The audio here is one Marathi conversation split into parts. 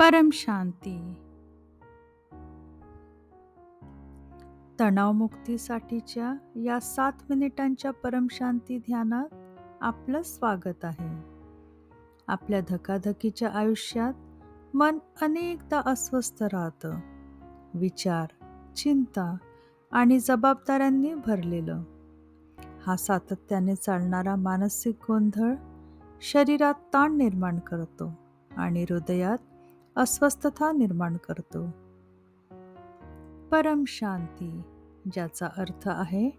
परम शांती. तणावमुक्तीसाठीच्या या सात मिनिटांच्या परमशांती ध्यानात आपलं स्वागत आहे. आपल्या धकाधकीच्या आयुष्यात मन अनेकदा अस्वस्थ राहतं. विचार चिंता आणि जबाबदाऱ्यांनी भरलेलं. हा सातत्याने चालणारा मानसिक गोंधळ शरीरात ताण निर्माण करतो आणि हृदयात अस्वस्थता निर्माण करतो. परम शांती ज्याचा अर्थ आहे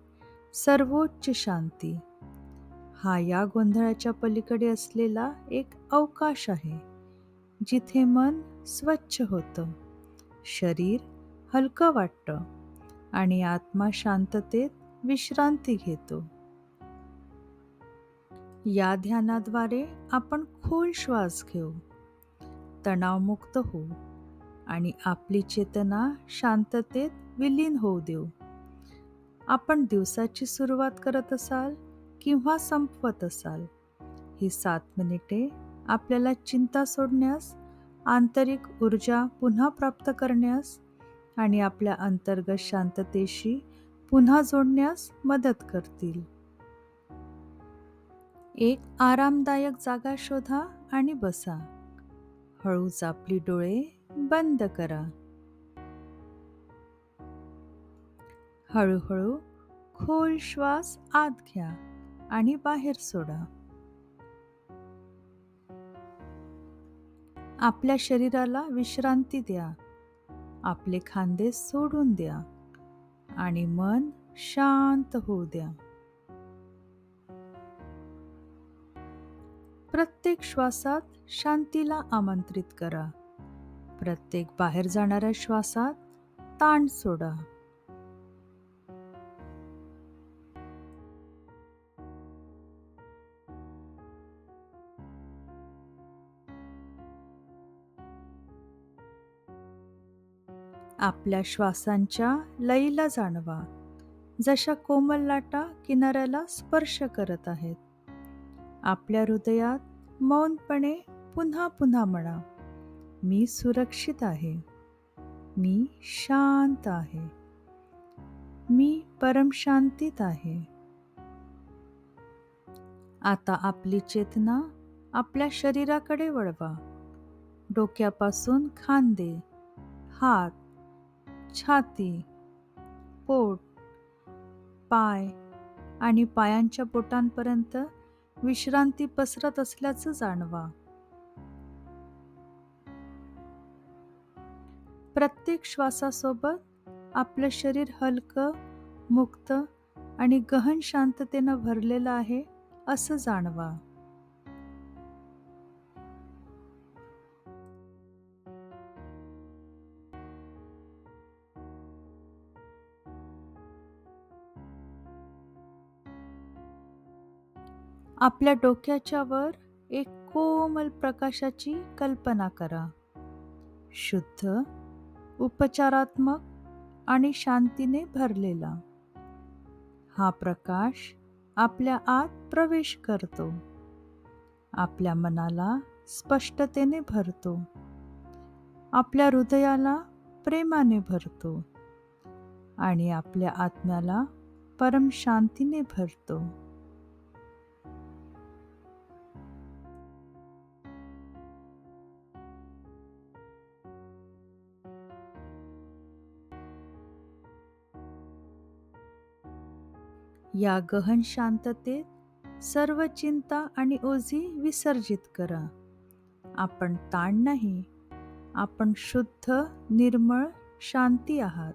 सर्वोच्च शांती. हा या गोंधळाच्या पलीकडे असलेला एक अवकाश आहे जिथे मन स्वच्छ होतं शरीर हलकं वाटतं आणि आत्मा शांततेत विश्रांती घेतो. या ध्यानाद्वारे आपण खोल श्वास घेऊ. तणावमुक्त होऊ आणि आपली चेतना शांततेत विलीन होऊ देऊ. आपण दिवसाची सुरुवात करत असाल किंवा संपवत असाल ही सात मिनिटे आपल्याला चिंता सोडण्यास आंतरिक ऊर्जा पुन्हा प्राप्त करण्यास आणि आपल्या अंतर्गत शांततेशी पुन्हा जोडण्यास मदत करतील. एक आरामदायक जागा शोधा आणि बसा. हळूच आपली डोळे बंद करा. हळूहळू खोल श्वास आत घ्या आणि बाहेर सोडा. आपल्या शरीराला विश्रांती द्या. आपले खांदे सोडून द्या आणि मन शांत होऊ द्या. प्रत्येक श्वासात शांतीला आमंत्रित करा. प्रत्येक बाहेर जाणाऱ्या श्वासात ताण सोडा. आपल्या श्वासांच्या लईला जाणवा. जशा कोमल लाटा किनाऱ्याला स्पर्श करत आहेत आपल्या हृदयात मौनपणे पुन्हा पुन्हा म्हणा मी सुरक्षित आहे. मी शांत आहे. मी परमशांतीत आहे. आता आपली चेतना आपल्या शरीराकडे वळवा. डोक्यापासून खांदे हात छाती पोट पाय आणि पायांच्या बोटांपर्यंत विश्रांती पसरत असल्याचं जाणवा. प्रत्येक श्वासासोबत आपलं शरीर हलकं मुक्त आणि गहन शांततेनं भरलेलं आहे असं जाणवा. आपल्या डोक्याच्या वर एक कोमल प्रकाशाची कल्पना करा. शुद्ध उपचारात्मक आणि शांतीने भरलेला. हा प्रकाश आपल्या आत प्रवेश करतो. आपल्या मनाला स्पष्टतेने भरतो. आपल्या हृदयाला प्रेमाने भरतो. आणि आपल्या आत्म्याला परम शांतीने भरतो. या गहन शांततेत सर्व चिंता आणि ओझी विसर्जित करा. आपण ताण नाही आपण शुद्ध निर्मळ शांती आहात.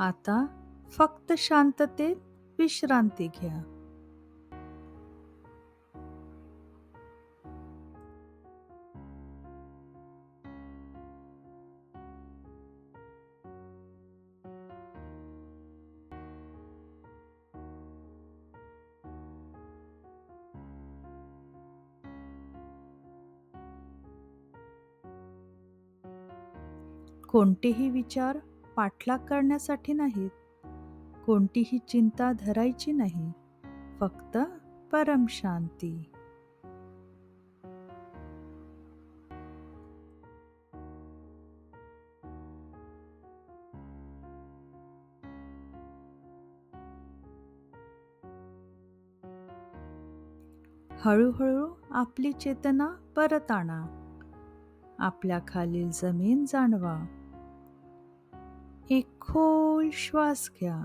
आता फक्त शांततेत विश्रांती घ्या. कोणतेही विचार पाठलाग करण्यासाठी नाहीत. कोणतीही चिंता धरायची नाही. फक्त परमशांती हळूहळू आपली चेतना परत आणा. आपल्या खालील जमीन जाणवा. एक खोल श्वास घ्या.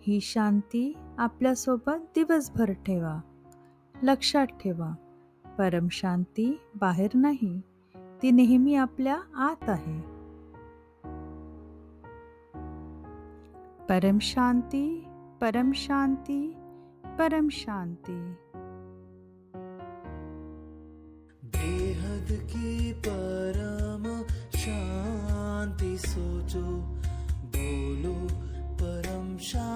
ही शांती आपल्यासोबत दिवसभर ठेवा. लक्षात ठेवा परम शांती बाहेर नाही ती नेहमी आपल्या आत आहे. परम शांती परम शांती परम शांती. बेहद की परम सोचो बोलो परम शांति